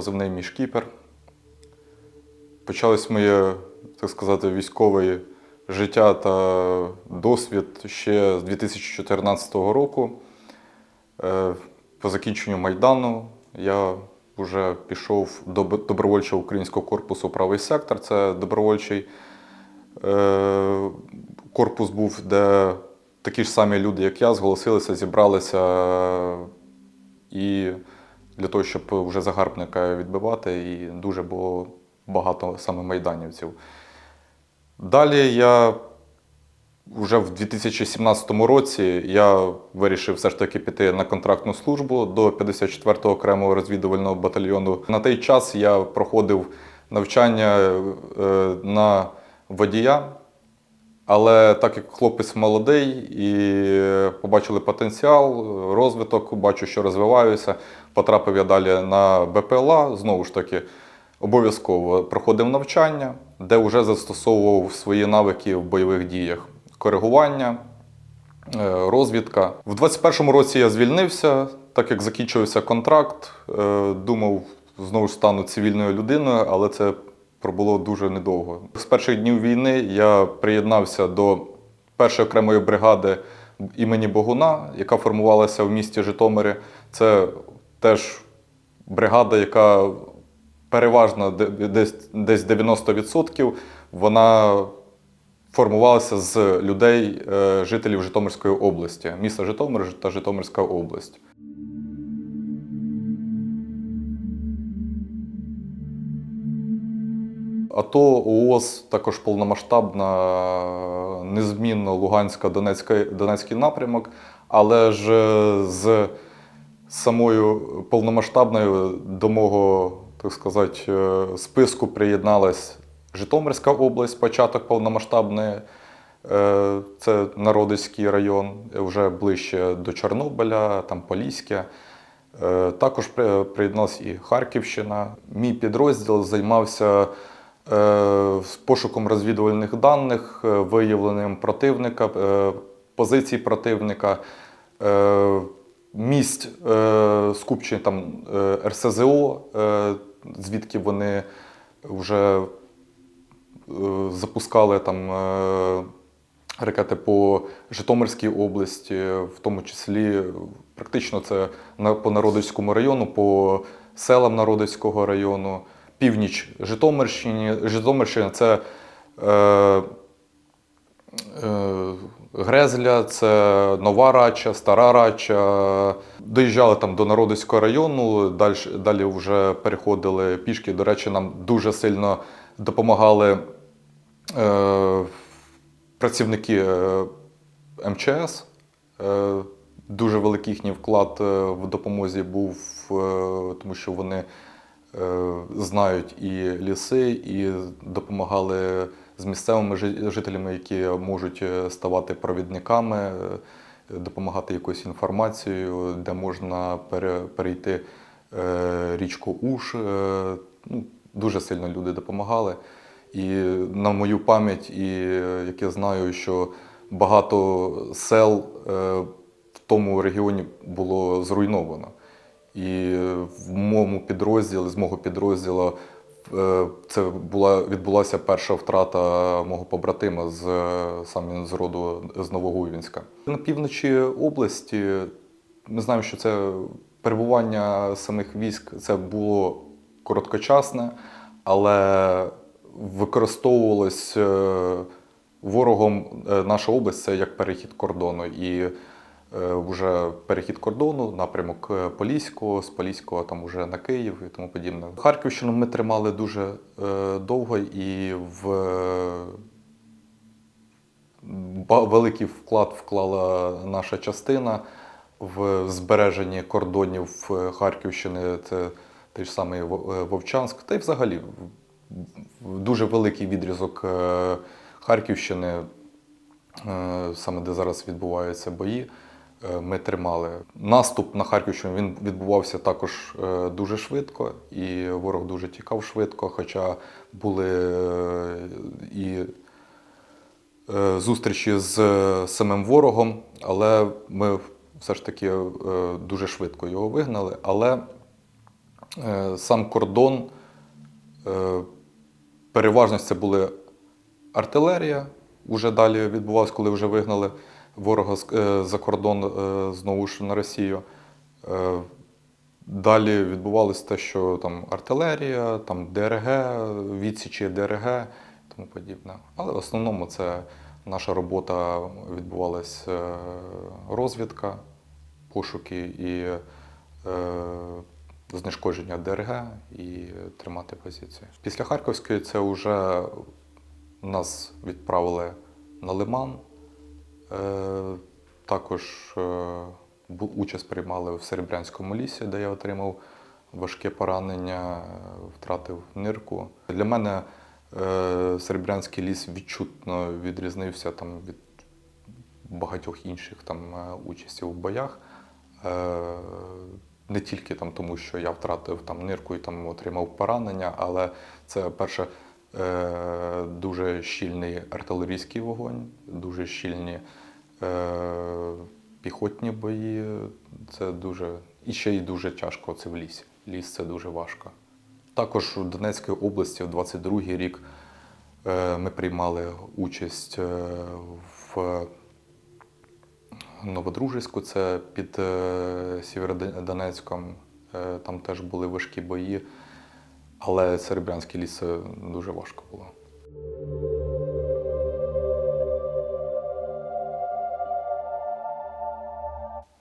позивний мій. Почалось моє, так сказати, військове життя та досвід ще з 2014 року. Е, По закінченню Майдану я вже пішов до добровольчого українського корпусу Правий сектор. Це добровольчий е, корпус був, де такі ж самі люди, як я, зголосилися, зібралися і для того, щоб вже загарбника відбивати, і дуже було багато саме майданівців. Далі я вже в 2017 році я вирішив все ж таки піти на контрактну службу до 54-го окремого розвідувального батальйону. На той час я проходив навчання е, на водія, але так як хлопець молодий і побачили потенціал, розвиток, бачу, що розвиваюся, потрапив я далі на БПЛА, знову ж таки, обов'язково проходив навчання, де вже застосовував свої навики в бойових діях. Коригування, е, розвідка. В 21-му році я звільнився, так як закінчився контракт. е, Думав, знову ж стану цивільною людиною, але це пробуло дуже недовго. З перших днів війни я приєднався до першої окремої бригади імені Богуна, яка формувалася в місті Житомирі. Це теж бригада, яка переважно десь, десь 90% вона формувалася з людей, е, жителів Житомирської області, міста Житомир та Житомирська область. АТО ООС також повномасштабна, незмінно Луганська, Донецька, Донецький напрямок, але ж е, з самою повномасштабною до мого, так сказати, е, списку приєдналась Житомирська область, початок повномасштабної. Е, Це Народицький район, вже ближче до Чорнобиля, там Поліське. Також приєдналась і Харківщина. Мій підрозділ займався з пошуком розвідувальних даних, е, виявленням противника, е, позицій противника, е, місць е, скупчення там е, РСЗО, е, звідки вони вже е, запускали там е, ракети по Житомирській області, в тому числі практично це по Народицькому району, по селам Народицького району, північ Житомирщини. Житомирщина це е, е, Грезля, це Нова Рача, Стара Рача. Доїжджали там до Народицького району, далі, далі вже переходили пішки. До речі, нам дуже сильно допомагали е, працівники е, МЧС. Е, Дуже великий їхній вклад е, в допомозі був, е, тому що вони знають і ліси, і допомагали з місцевими жителями, які можуть е, ставати провідниками, е, допомагати якоюсь інформацією, де можна перейти е, річку Уш. Е, Ну, дуже сильно люди допомагали. І на мою пам'ять, і е, як я знаю, що багато сел е, в тому регіоні було зруйновано. І в моєму підрозділі, з мого підрозділу, е, це була, відбулася перша втрата мого побратима з е, сам він з роду з Новогуйвінська. На півночі області ми знаємо, що це перебування самих військ це було короткочасне, але використовувалось е, ворогом наша область це як перехід кордону. І вже перехід кордону, напрямок е, Поліського, з Поліського там вже на Київ і тому подібне. Харківщину ми тримали дуже е, довго і в е, великий вклад вклала наша частина в збереженні кордонів е, Харківщини. Це той ж самий е, Вовчанськ, та й взагалі дуже великий відрізок е, Харківщини, е, саме де зараз відбуваються бої. Е, Ми тримали наступ на Харківщину. Він відбувався також е, дуже швидко, і ворог дуже тікав швидко. Хоча були е, і зустрічі з самим ворогом, але ми все ж таки дуже швидко його вигнали. Але Сам кордон, переважно це були артилерія. Уже далі відбувалось, коли вже вигнали ворога е, за кордон е, знову ж на Росію. Е, Далі відбувалося те, що там артилерія, там ДРГ, відсічі ДРГ і тому подібне. Але в основному це наша робота відбувалася розвідка, пошуки і е, знешкодження ДРГ і тримати позиції. Після Харківської це вже нас відправили на Лиман. Е, також е, участь приймали в Серебрянському лісі, де я отримав важке поранення, е, втратив нирку. Для мене Серебрянський ліс відчутно відрізнився там, від багатьох інших там, участі в боях. Не тільки там, тому, що я втратив там, нирку і там, отримав поранення, але це перше дуже щільний артилерійський вогонь, дуже щільні піхотні бої. Це дуже і ще й дуже тяжко це в лісі. Ліс це дуже важко. Також у Донецькій області в 22-й рік е, ми приймали участь е, в Новодружицьку, це під е, Сєвєродонецьком. Е, Там теж були важкі бої, але Серебрянський ліс дуже важко було.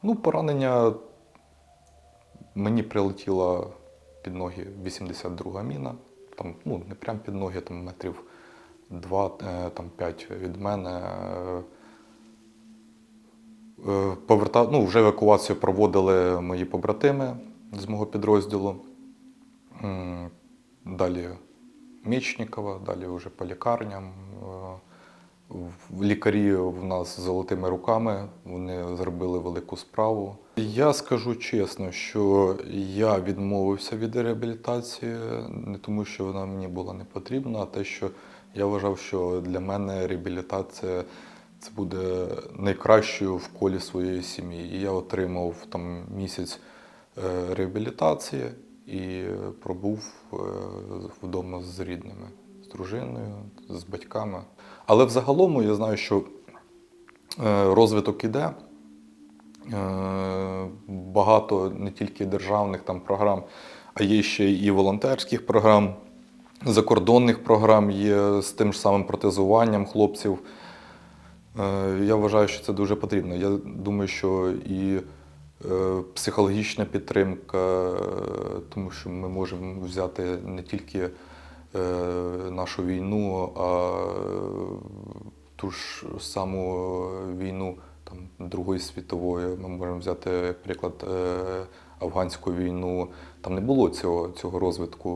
Ну, поранення мені прилетіла під ноги 82 міна. Там, ну, не прям під ноги, там метрів 2, там 5 від мене. Е, Е, Поверта... Ну, вже евакуацію проводили мої побратими з мого підрозділу. Далі Мічникова, далі вже по лікарням. Лікарі в нас з золотими руками, вони зробили велику справу. Я скажу чесно, що я відмовився від реабілітації не тому, що вона мені була не потрібна, а те, що я вважав, що для мене реабілітація це буде найкращою в колі своєї сім'ї. І я отримав там місяць е, реабілітації і пробув е, вдома з рідними, з дружиною, з батьками. Але взагалом я знаю, що е, розвиток іде. Е, Багато не тільки державних там програм, а є ще і волонтерських програм, закордонних програм є з тим ж самим протезуванням хлопців. Е, Я вважаю, що це дуже потрібно. Я думаю, що і психологічна підтримка, тому що ми можемо взяти не тільки нашу війну, а ту ж саму війну там, Другої світової. Ми можемо взяти приклад е, афганську війну. Там не було цього, цього розвитку,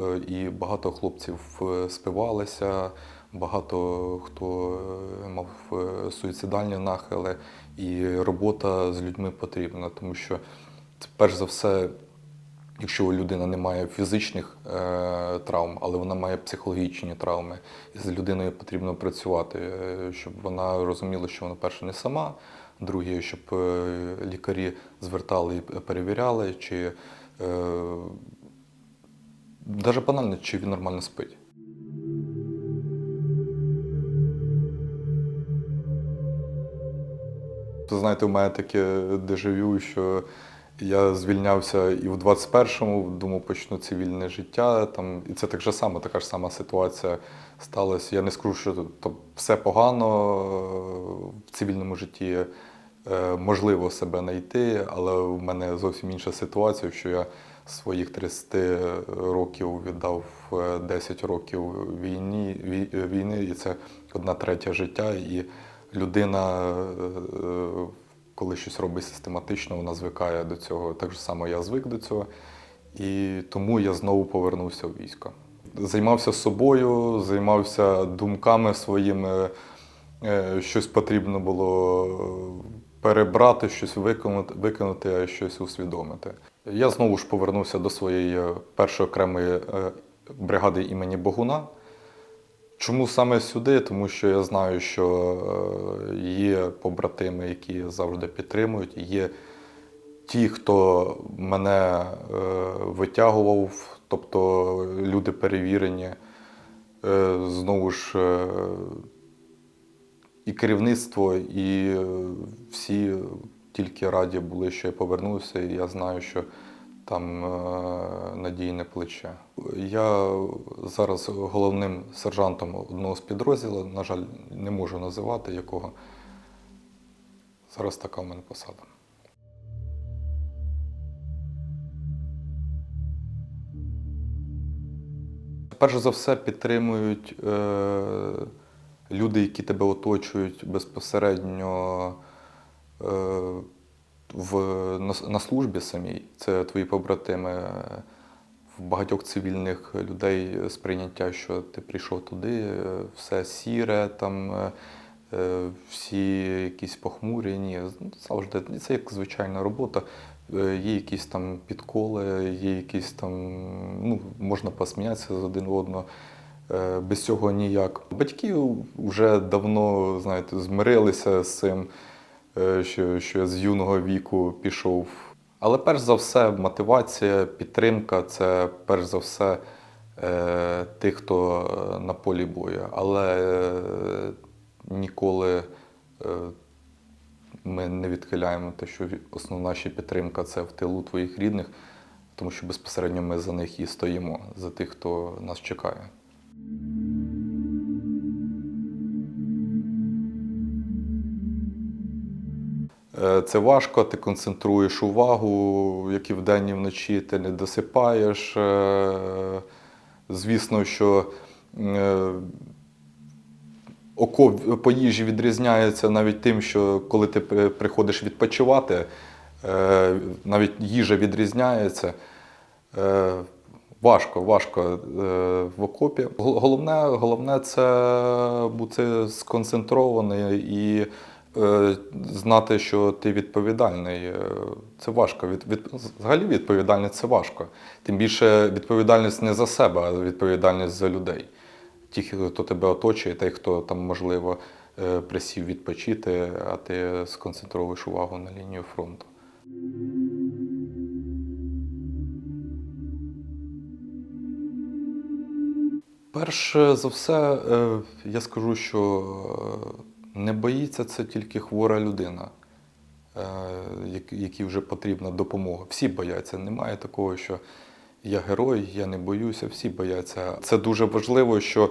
е, і багато хлопців е, спивалися, багато хто е, мав е, суїцидальні нахили, і робота з людьми потрібна, тому що це перш за все. Якщо людина не має фізичних е, травм, але вона має психологічні травми, і з людиною потрібно працювати, е, щоб вона розуміла, що вона перше не сама, друге, щоб е, лікарі звертали і перевіряли, чи е, навіть банально, чи він нормально спить. Знаєте, у мене таке дежавю, що я звільнявся і в 21-му, думав, почну цивільне життя. Там, і це так же само, така ж сама ситуація сталася. Я не скажу, що то все погано е, в цивільному житті. Е, Можливо себе знайти, але в мене зовсім інша ситуація, що я своїх 30 років віддав е, 10 років війні, вій- війни, і це одна третя життя. І людина, е, коли щось робить систематично, вона звикає до цього. Так же само я звик до цього. І тому я знову повернувся в військо. Займався собою, займався думками своїми. Е, Щось потрібно було перебрати, щось виконати, виконати, а щось усвідомити. Я знову ж повернувся до своєї першої окремої е, бригади імені Богуна. Чому саме сюди? Тому що я знаю, що е, є побратими, які завжди підтримують, є ті, хто мене е, витягував, тобто люди перевірені, е, знову ж і керівництво, і всі тільки раді були, що я повернувся, і я знаю, що там е, надійне плече. Я зараз головним сержантом одного з підрозділів, на жаль, не можу називати якого. Зараз така в мене посада. Перш за все підтримують е, люди, які тебе оточують безпосередньо е, в, на, на службі самій. Це твої побратими. В багатьох цивільних людей сприйняття, що ти прийшов туди, е, все сіре, там е, е, всі якісь похмурі. Ні, завжди це як звичайна робота. Е, Є якісь там підколи, є якісь там, ну, можна посміятися з один одного. Е, Без цього ніяк. Батьки вже давно, знаєте, змирилися з цим, е, що, що я з юного віку пішов. Але перш за все, мотивація, підтримка це перш за все е, тих, хто е, на полі бою. Але е, ніколи е, ми не відхиляємо те, що основна ще підтримка це в тилу твоїх рідних, тому що безпосередньо ми за них і стоїмо, за тих, хто нас чекає. Це важко, ти концентруєш увагу, як і вдень, і вночі ти не досипаєш. Е, Звісно, що е, око по їжі відрізняється навіть тим, що коли ти приходиш відпочивати, е, навіть їжа відрізняється. Е, Важко, важко е, в окопі. Головне, головне це бути сконцентрований і е, знати, що ти відповідальний. Е, Це важко. Від, від, взагалі відповідальність це важко. Тим більше відповідальність не за себе, а відповідальність за людей. Ті, хто тебе оточує, той, хто там, можливо, е, присів відпочити, а ти сконцентруєш увагу на лінію фронту. Перше за все, е, я скажу, що е, не боїться це тільки хвора людина, е, якій вже потрібна допомога. Всі бояться. Немає такого, що я герой, я не боюся, всі бояться. Це дуже важливо, що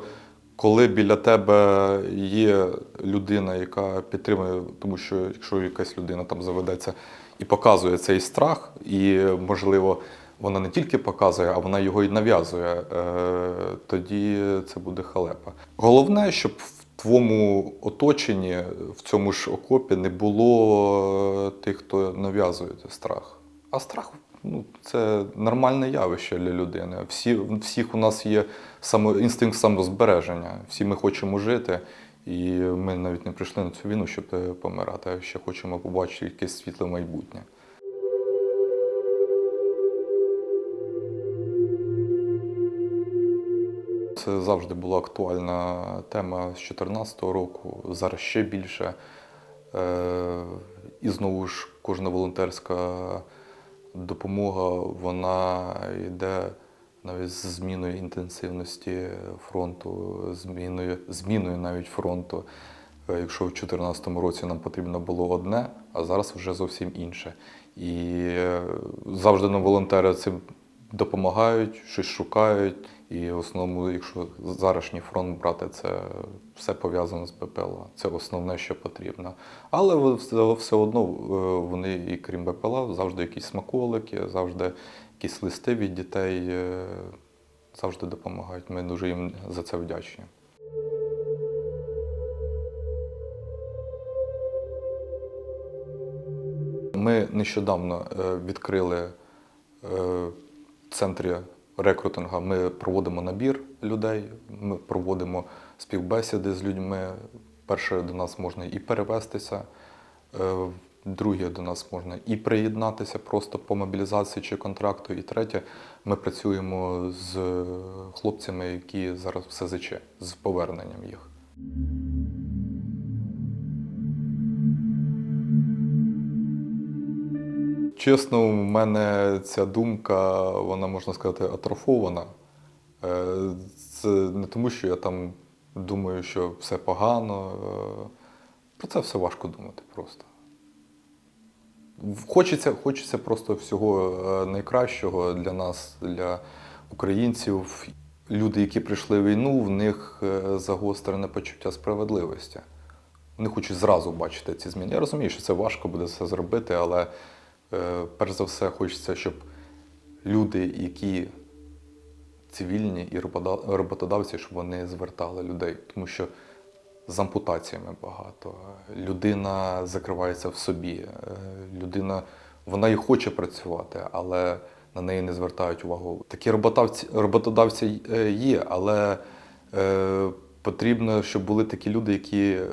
коли біля тебе є людина, яка підтримує, тому що якщо якась людина там заведеться і показує цей страх, і можливо. Вона не тільки показує, а вона його і нав'язує, е, тоді це буде халепа. Головне, щоб твоєму оточенні, в цьому ж окопі, не було е, тих, хто нав'язує страх. А страх ну, це нормальне явище для людини. Всі, всіх у нас є само, інстинкт самозбереження. Всі ми хочемо жити, і ми навіть не прийшли на цю війну, щоб е, помирати, а ще хочемо побачити якесь світле майбутнє. Це завжди була актуальна тема з 2014 року, зараз ще більше. Е, І знову ж кожна волонтерська допомога вона йде навіть з зміною інтенсивності фронту, зміною, зміною навіть фронту. Е, Якщо в 2014 році нам потрібно було одне, а зараз вже зовсім інше. І е, завжди нам волонтери цим допомагають, щось шукають. І в основному, якщо зарашній фронт брати, це все пов'язано з БПЛА. Це основне, що потрібно. Але все, одно е, вони, і крім БПЛА, завжди якісь смаколики, завжди якісь листи від дітей е, завжди допомагають. Ми дуже їм за це вдячні. Ми нещодавно е, відкрили в центрі рекрутингу. Ми проводимо набір людей, ми проводимо співбесіди з людьми. Перше до нас можна і перевестися, е, друге до нас можна і приєднатися просто по мобілізації чи контракту. І третє, ми працюємо з хлопцями, які зараз в СЗЧ, з поверненням їх. Чесно, у мене ця думка, вона можна сказати, атрофована. Е, Це не тому, що я там думаю, що все погано. е, Про це все важко думати просто. Хочеться, хочеться просто всього е, найкращого для нас, для українців. Люди, які прийшли в війну, в них загострене почуття справедливості. Вони хочуть зразу бачити ці зміни. Я розумію, що це важко буде все зробити, але перш за все хочеться, щоб люди, які цивільні і роботодавці, щоб вони звертали людей. Тому що з ампутаціями багато. Людина закривається в собі. Е, Людина вона і хоче працювати, але на неї не звертають увагу. Такі роботодавці е, є, але е, потрібно, щоб були такі люди, які е,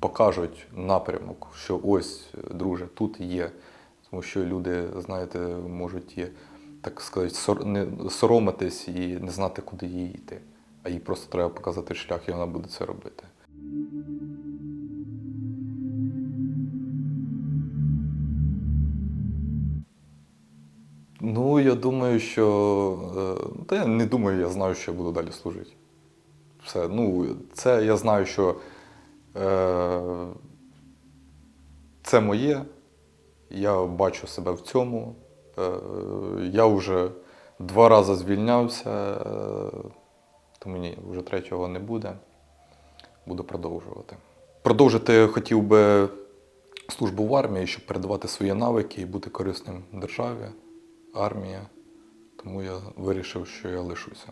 покажуть напрямок, що ось, друже, тут є. Тому що люди, знаєте, можуть так сказати, сор- не соромитись і не знати, куди їй йти. А їй просто треба показати шлях, і вона буде це робити. Ну, я думаю, що. е, Та я не думаю, я знаю, що я буду далі служити. Все. Ну, це я знаю, що е, це моє. Я бачу себе в цьому. Е, я вже два рази звільнявся, е, тому ні, вже третього не буде. Буду продовжувати. Продовжити хотів би службу в армії, щоб передавати свої навики і бути корисним державі, армії. Тому я вирішив, що я лишуся.